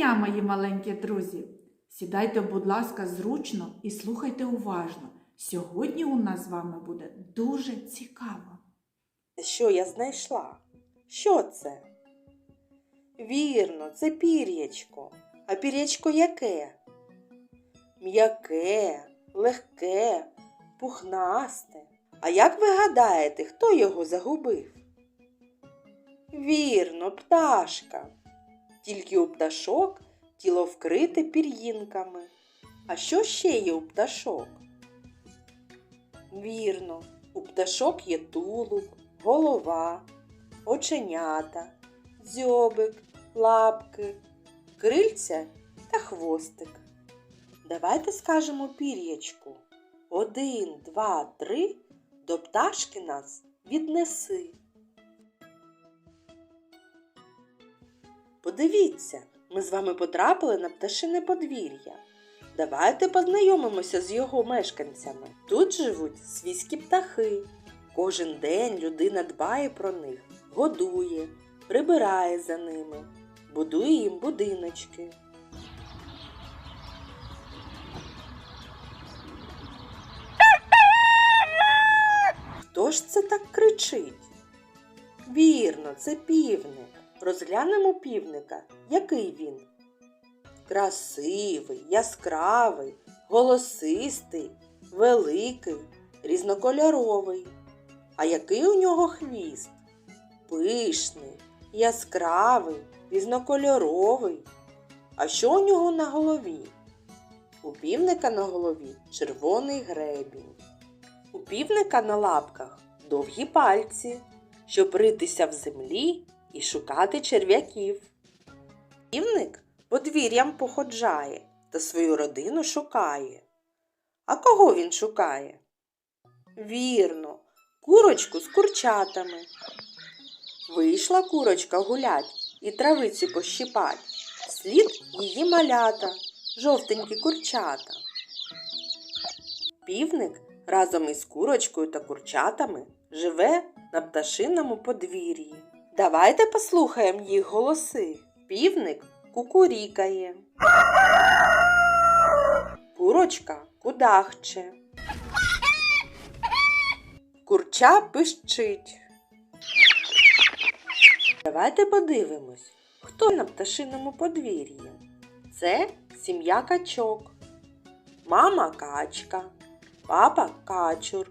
дня, мої маленькі друзі! Сідайте, будь ласка, зручно і слухайте уважно. Сьогодні у нас з вами буде дуже цікаво. Що я знайшла? Що це? Вірно, це пір'ячко. А пір'ячко яке? М'яке, легке, пухнасте. А як ви гадаєте, хто його загубив? Вірно, пташка. Тільки у пташок тіло вкрите пір'їнками. А що ще є у пташок? Вірно, у пташок є тулуб, голова, оченята, дзьобик, лапки, крильця та хвостик. Давайте скажемо пір'ячку. Один, два, три до пташки нас віднеси. Подивіться, ми з вами потрапили на пташине подвір'я. Давайте познайомимося з його мешканцями. Тут живуть свійські птахи. Кожен день людина дбає про них, годує, прибирає за ними, будує їм будиночки. Хто ж це так кричить? Вірно, це півник. Розглянемо півника. Який він? Красивий, яскравий, голосистий, великий, різнокольоровий. А який у нього хвіст? Пишний, яскравий, різнокольоровий. А що у нього на голові? У півника на голові червоний гребінь. У півника на лапках довгі пальці, щоб ритися в землі і шукати черв'яків. Півник подвір'ям походжає та свою родину шукає. А кого він шукає? Вірно, курочку з курчатами. Вийшла курочка гулять і травиці пощипать. Слід її малята, жовтенькі курчата. Півник разом із курочкою та курчатами живе на пташиному подвір'ї. Давайте послухаємо їх голоси. Півник кукурікає. Курочка кудахче. Курча пищить. Давайте подивимось, хто на пташиному подвір'ї. Це сім'я качок. Мама качка, папа качур,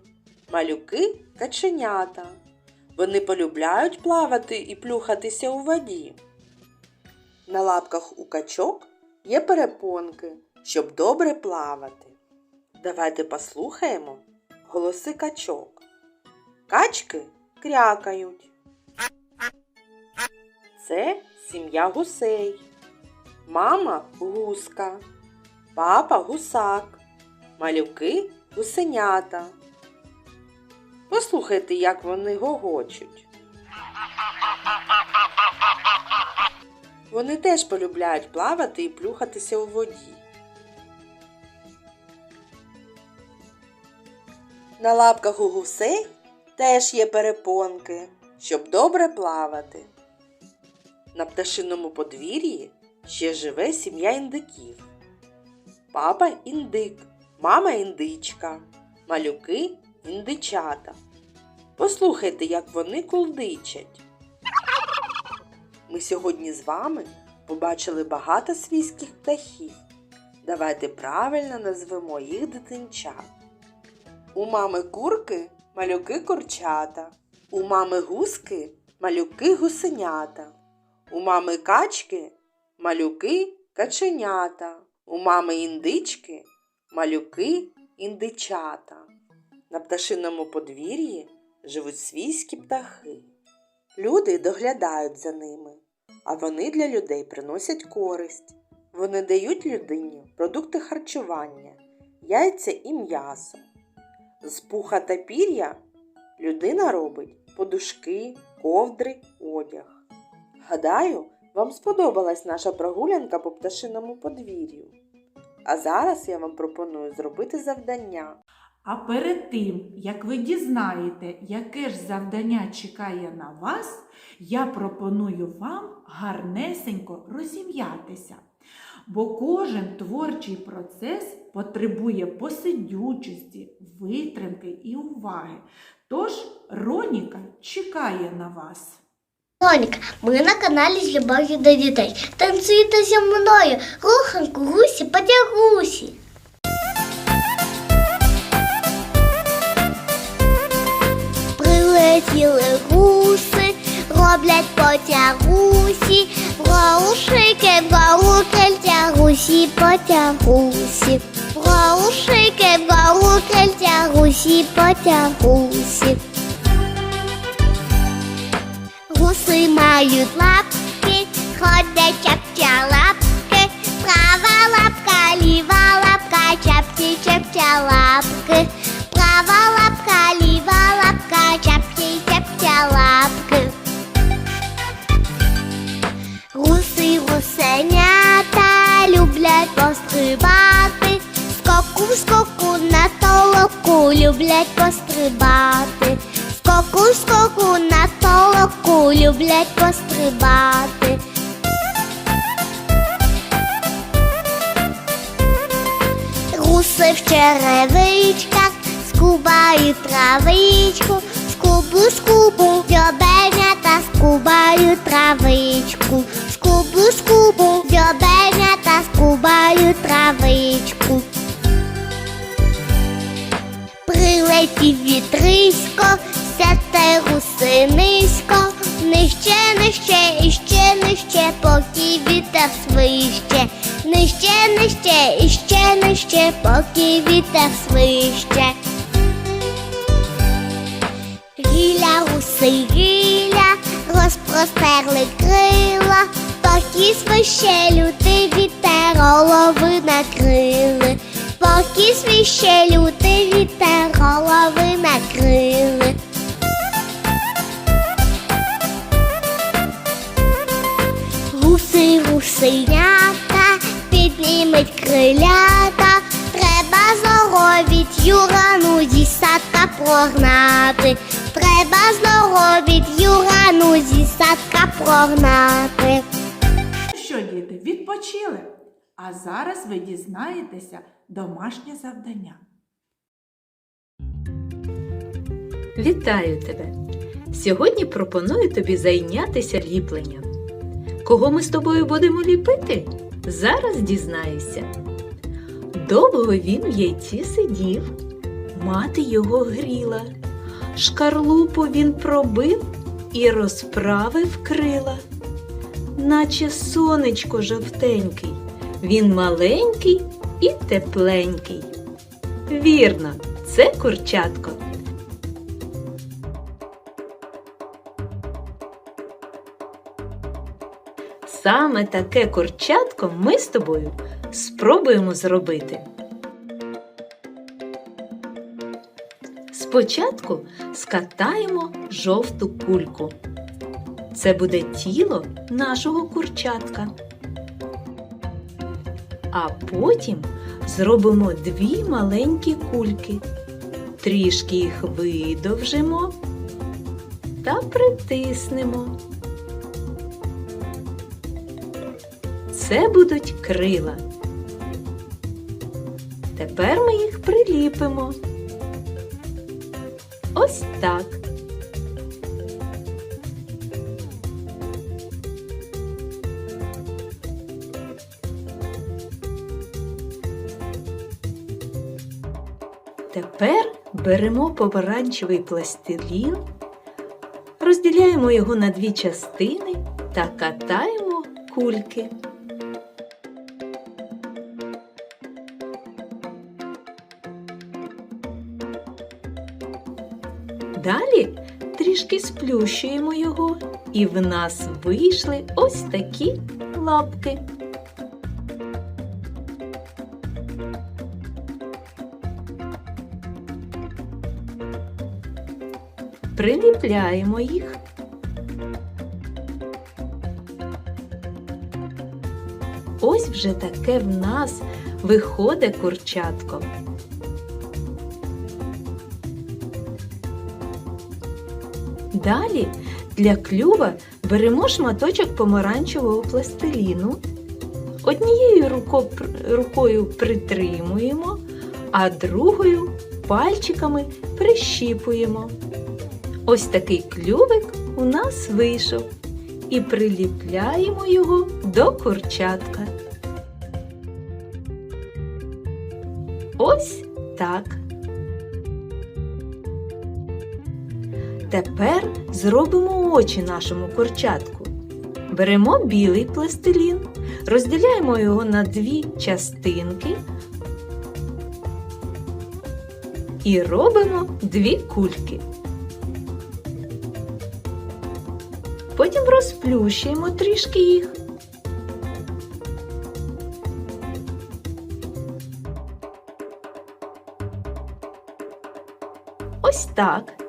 малюки каченята. Вони полюбляють плавати і плюхатися у воді. На лапках у качок є перепонки, щоб добре плавати. Давайте послухаємо голоси качок. Качки крякають. Це сім'я гусей. Мама гуска, папа гусак, малюки гусенята. Послухайте, як вони гогочуть. Вони теж полюбляють плавати і плюхатися у воді. На лапках у гусей теж є перепонки, щоб добре плавати. На пташиному подвір'ї ще живе сім'я індиків. Папа індик, мама індичка, малюки індичата. Послухайте, як вони кулдичать. Ми сьогодні з вами побачили багато свійських птахів. Давайте правильно назвемо їх дитинчат. У мами курки малюки курчата, у мами гуски малюки гусенята, у мами качки малюки каченята, у мами індички малюки індичата. На пташиному подвір'ї живуть свійські птахи. Люди доглядають за ними, а вони для людей приносять користь. Вони дають людині продукти харчування, яйця і м'ясо. З пуха та пір'я людина робить подушки, ковдри, одяг. Гадаю, вам сподобалась наша прогулянка по пташиному подвір'ю. А зараз я вам пропоную зробити завдання. А перед тим, як ви дізнаєте, яке ж завдання чекає на вас, я пропоную вам гарнесенько розім'ятися. бо кожен творчий процес потребує посидючості, витримки і уваги. Тож Роніка чекає на вас. Роніка, ми на каналі з любов'ю до дітей. Танцюйте зі мною, руханку, гусі, потягусі. Прилетіли гуси, роблять потягусі, Враушики, вгору крильця, гусі, потягусі. Враушики, вгору крильця, гусі, потягусі. Гуси мають лапки, ходять чапча лапки, права лапка, ліва лапка, чапці чапча лапки, права лапка, гусенята люблять пострибати, скоку скоку на толоку люблять пострибати, скоку скоку на толоку люблять пострибати. Гуси в черевичках скубають травичку, скубу, скубу, дьобенята скубають травичку, скубу, скубу, дьобенята скубають травичку. Прилетів вітрисько, сяте гуси низько, нижче, нижче, і ще нижче, поки вітер свище, нижче, нижче, і ще нижче, поки вітер свище. Гіля, гуси, гіля, розпростерли крила, поки свище лютий вітер голови накрили, поки свище лютий вітер голови накрили. Гуси, гусенята, піднімуть крилята, треба здоровіть юрану зі садка прогнати, треба здоровіть юрану зі садка прогнати. Ну Що, діти, відпочили? А зараз ви дізнаєтеся домашнє завдання. Вітаю тебе! Сьогодні пропоную тобі зайнятися ліпленням. Кого ми з тобою будемо ліпити? Зараз дізнаюся. Довго він в яйці сидів, мати його гріла. Шкарлупу він пробив і розправив крила. Наче сонечко жовтенький, він маленький і тепленький. Вірно, це курчатко. Саме таке курчатко ми з тобою спробуємо зробити. Спочатку скатаємо жовту кульку. Це буде тіло нашого курчатка. А потім зробимо дві маленькі кульки. Трішки їх видовжимо та притиснемо. Це будуть крила. Тепер ми їх приліпимо. Ось так. Тепер беремо помаранчевий пластилін, розділяємо його на дві частини та катаємо кульки. Далі трішки сплющуємо його, і в нас вийшли ось такі лапки. Приліпляємо їх. Ось вже таке в нас виходить курчатко. Далі для клюва беремо шматочок помаранчевого пластиліну, однією рукою притримуємо, а другою пальчиками прищіпуємо. Ось такий клювик у нас вийшов. І приліпляємо його до курчатка. Ось так. Тепер зробимо очі нашому курчатку. Беремо білий пластилін, розділяємо його на дві частинки і робимо дві кульки. Потім розплющуємо трішки їх. Ось так.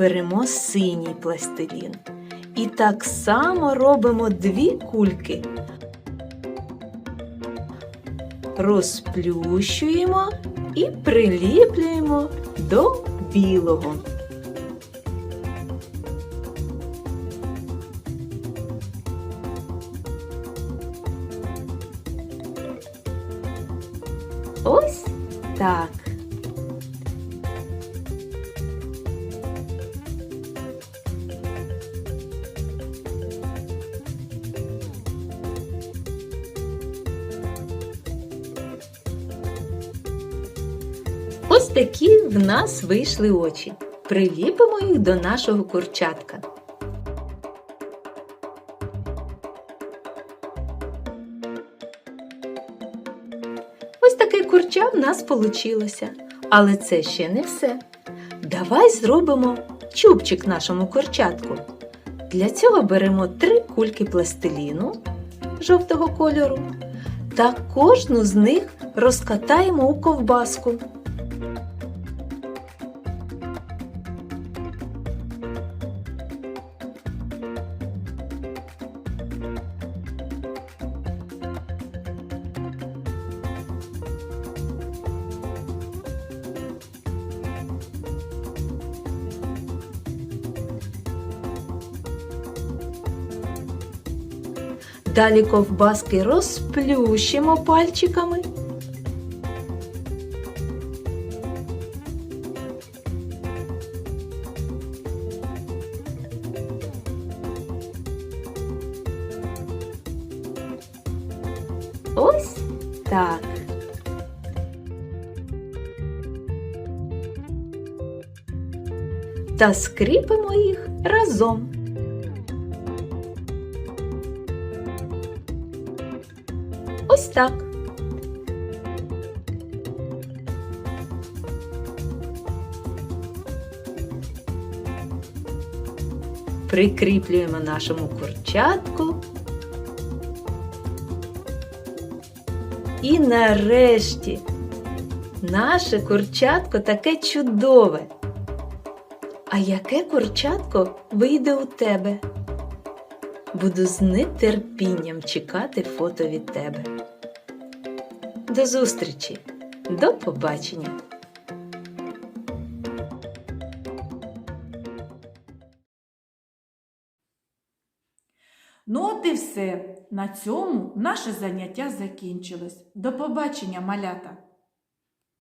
Беремо синій пластилін. І так само робимо дві кульки. Розплющуємо і приліплюємо до білого. Ось так. В нас вийшли очі. Приліпимо їх до нашого курчатка. Ось таке курча в нас получилося. Але це ще не все. Давай зробимо чубчик нашому курчатку. Для цього беремо три кульки пластиліну жовтого кольору та кожну з них розкатаємо у ковбаску. Далі ковбаски розплющимо пальчиками. Ось так. Та скріпимо їх разом. Ось так. Прикріплюємо нашому курчатку. І нарешті наше курчатко таке чудове. А яке курчатко вийде у тебе? Буду з нетерпінням чекати фото від тебе. До зустрічі, до побачення! Ну от і все. На цьому наше заняття закінчилось. До побачення, малята!